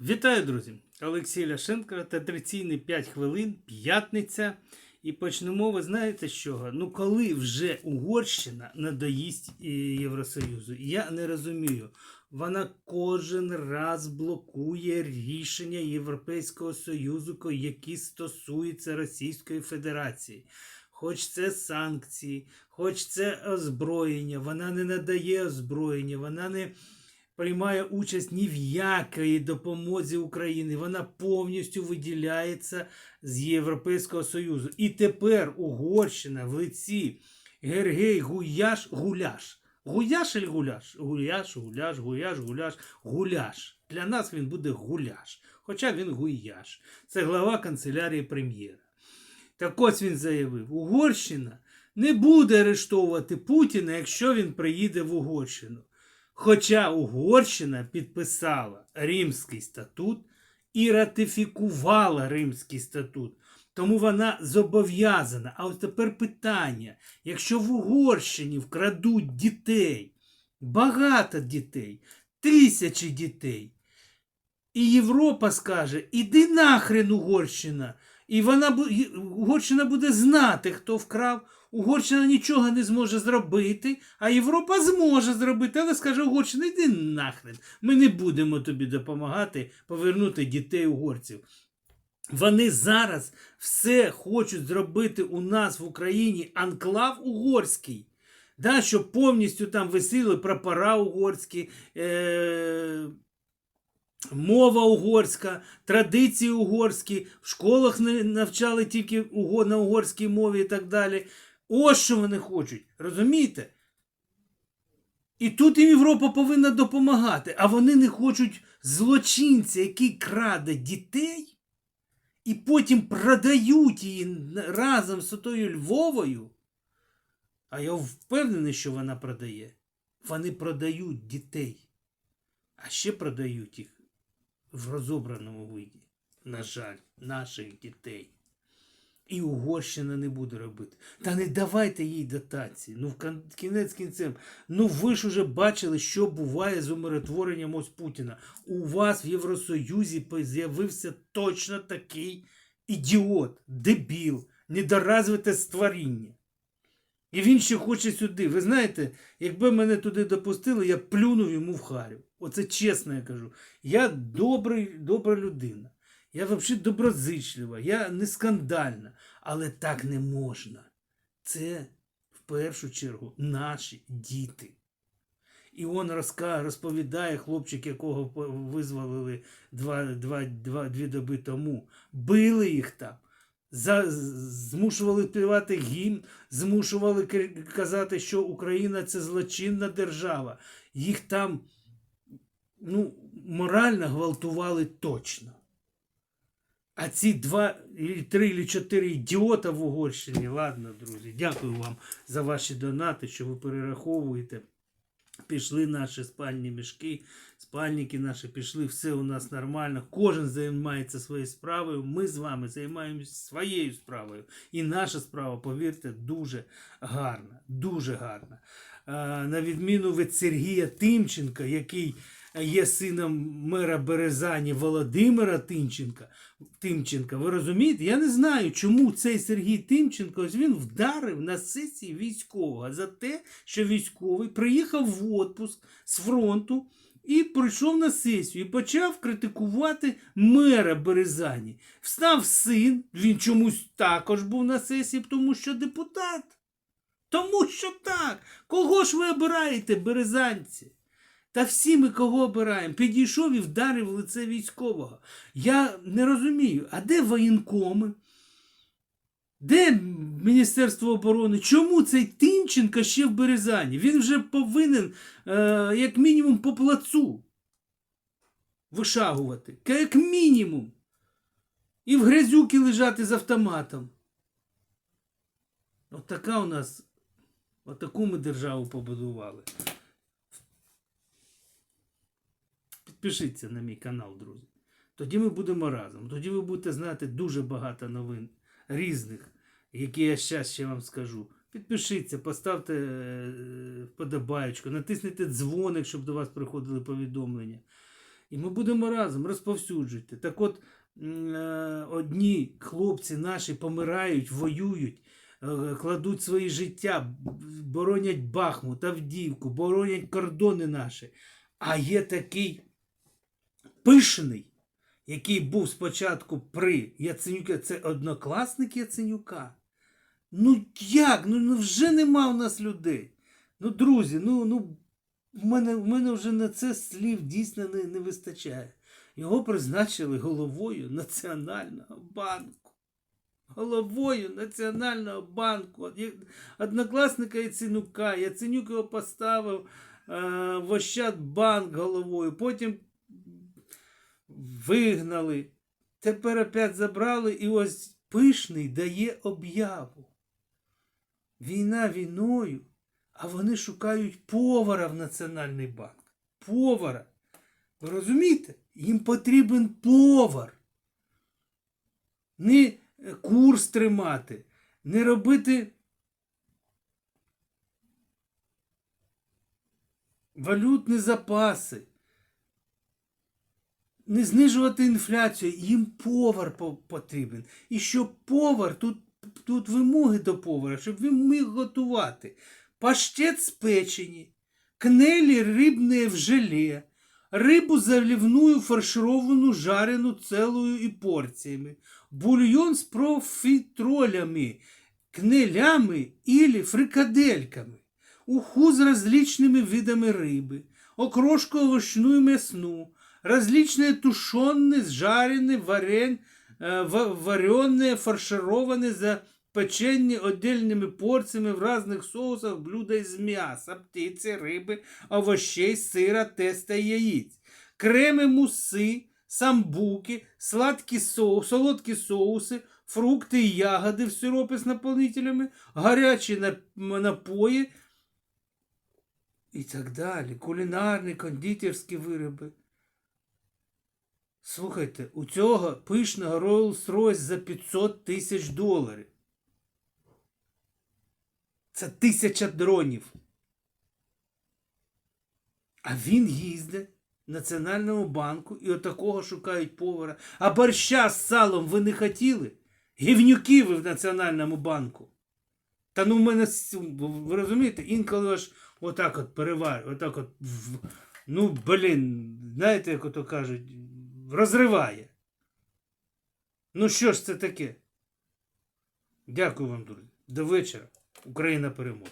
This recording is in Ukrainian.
Вітаю, друзі! Олексій Ляшенко традиційні 5 хвилин, п'ятниця. І почнемо, ви знаєте з чого? Ну, коли вже Угорщина надоїсть е, Євросоюзу, я не розумію. Вона кожен раз блокує рішення Європейського Союзу, які стосуються Російської Федерації. Хоч це санкції, хоч це озброєння, вона не надає озброєння, вона не приймає участь ні в якої допомозі Україні. Вона повністю виділяється з Європейського Союзу. І тепер Угорщина в лиці Гергей Гуяш Гуляш. Гуяш чи гуляш? Гуляш, гуляш, гуяш, гуляш, гуляш. Для нас він буде гуляш. Хоча він гуяш. Це глава канцелярії прем'єра. Так ось він заявив: Угорщина не буде арештовувати Путіна, якщо він приїде в Угорщину. Хоча Угорщина підписала Римський статут і ратифікувала Римський статут. Тому вона зобов'язана. А от тепер питання: якщо в Угорщині вкрадуть дітей, багато дітей, тисячі дітей, і Європа скаже: іди нахрен Угорщина. І вона Угорщина буде знати, хто вкрав. Угорщина нічого не зможе зробити, а Європа зможе зробити, але скаже Угорщина, йди нахрен. Ми не будемо тобі допомагати повернути дітей угорців. Вони зараз все хочуть зробити у нас в Україні анклав угорський. Да, щоб повністю там висіли прапора угорські, е- мова угорська, традиції угорські, в школах навчали тільки на угорській мові і так далі. Ось що вони хочуть, розумієте? І тут їм Європа повинна допомагати, а вони не хочуть злочинця, який краде дітей, і потім продають її разом з тою Львовою. А я впевнений, що вона продає. Вони продають дітей, а ще продають їх в розобраному виді. На жаль, наших дітей. І Угорщина не буде робити. Та не давайте їй дотації. Ну, в кінець кінцем. Ну ви ж уже бачили, що буває з умиротворенням ось Путіна. У вас в Євросоюзі з'явився точно такий ідіот, дебіл, недоразвите створіння. І він ще хоче сюди. Ви знаєте, якби мене туди допустили, я плюнув йому в харю. Оце чесно я кажу. Я добрий, добра людина. Я взагалі доброзичлива, я не скандальна. Але так не можна. Це в першу чергу наші діти. І розка, розповідає хлопчик, якого визволили два, два, два, дві доби тому. Били їх там. За, змушували співати гімн, змушували казати, що Україна це злочинна держава. Їх там ну, морально гвалтували точно. А ці два, і три чи чотири ідіота в Угорщині. Ладно, друзі, дякую вам за ваші донати, що ви перераховуєте. Пішли наші спальні мішки, спальники наші пішли, все у нас нормально. Кожен займається своєю справою. Ми з вами займаємося своєю справою. І наша справа, повірте, дуже гарна. Дуже гарна. На відміну від Сергія Тимченка, який є сином мера Березані Володимира Тимченка. Тимченка, ви розумієте? Я не знаю, чому цей Сергій Тимченко ось він вдарив на сесії військового за те, що військовий приїхав в отпуск з фронту і прийшов на сесію і почав критикувати мера Березані. Встав син, він чомусь також був на сесії, тому що депутат. Тому що так. Кого ж ви обираєте, березанці? Та всі ми кого обираємо. Підійшов і вдарив в лице військового. Я не розумію, а де воєнкоми? Де Міністерство оборони? Чому цей Тимченко ще в Березані? Він вже повинен, е, як мінімум, по плацу вишагувати. Як мінімум. І в грязюки лежати з автоматом. От така у нас, от таку ми державу побудували. Підпишіться на мій канал, друзі. Тоді ми будемо разом. Тоді ви будете знати дуже багато новин різних, які я зараз ще вам скажу. Підпишіться, поставте е, вподобаєчку, натисніть дзвоник, щоб до вас приходили повідомлення. І ми будемо разом розповсюджувати. Так от е, одні хлопці наші помирають, воюють, е, кладуть свої життя, боронять Бахмут, Авдіївку, боронять кордони наші. А є такий пишний, який був спочатку при Яценюка, це однокласник Яценюка. Ну як? Ну, ну вже нема в нас людей. Ну, друзі, ну, ну в мене, в мене вже на це слів дійсно не, не вистачає. Його призначили головою Національного банку. Головою Національного банку. Однокласника Яценюка. Яценюк його поставив е, в Ощадбанк головою. Потім вигнали. Тепер опять забрали і ось пишний дає об'яву. Війна війною, а вони шукають повара в Національний банк. Повара. Ви розумієте? Їм потрібен повар. Не курс тримати, не робити валютні запаси, не знижувати інфляцію. Їм повар по- потрібен. І щоб повар, тут, тут вимоги до повара, щоб він міг готувати паштет з печені, кнелі рибне в желе, рибу заливную фаршированную жарену целую и порциями, бульон с профитролями, кнелями или фрикадельками, уху з различными видами рыбы, окрошку овощную и мясну, различные тушеные, жареные, варен, э, ва- вареные, фаршированные, запеченные отдельными порциями в разных соусах блюда из мяса, птицы, рыбы, овощей, сыра, теста и яиц. Креми, муси, самбуки, сладкі соус, солодкі соуси, фрукти і ягоди в сиропі з наповнителями, гарячі нап- напої і так далі. Кулінарні, кондитерські вироби. Слухайте, у цього пишного Rolls-Royce за 500 тисяч доларів. Це тисяча дронів. А він їздить в Національному банку і отакого шукають повара. А борща з салом ви не хотіли? Гівнюки ви в Національному банку. Та ну в мене, ви розумієте, інколи аж отак от переварює, отак от, ну, блін, знаєте, як ото кажуть, розриває. Ну що ж це таке? Дякую вам, друзі. До вечора. Україна переможе.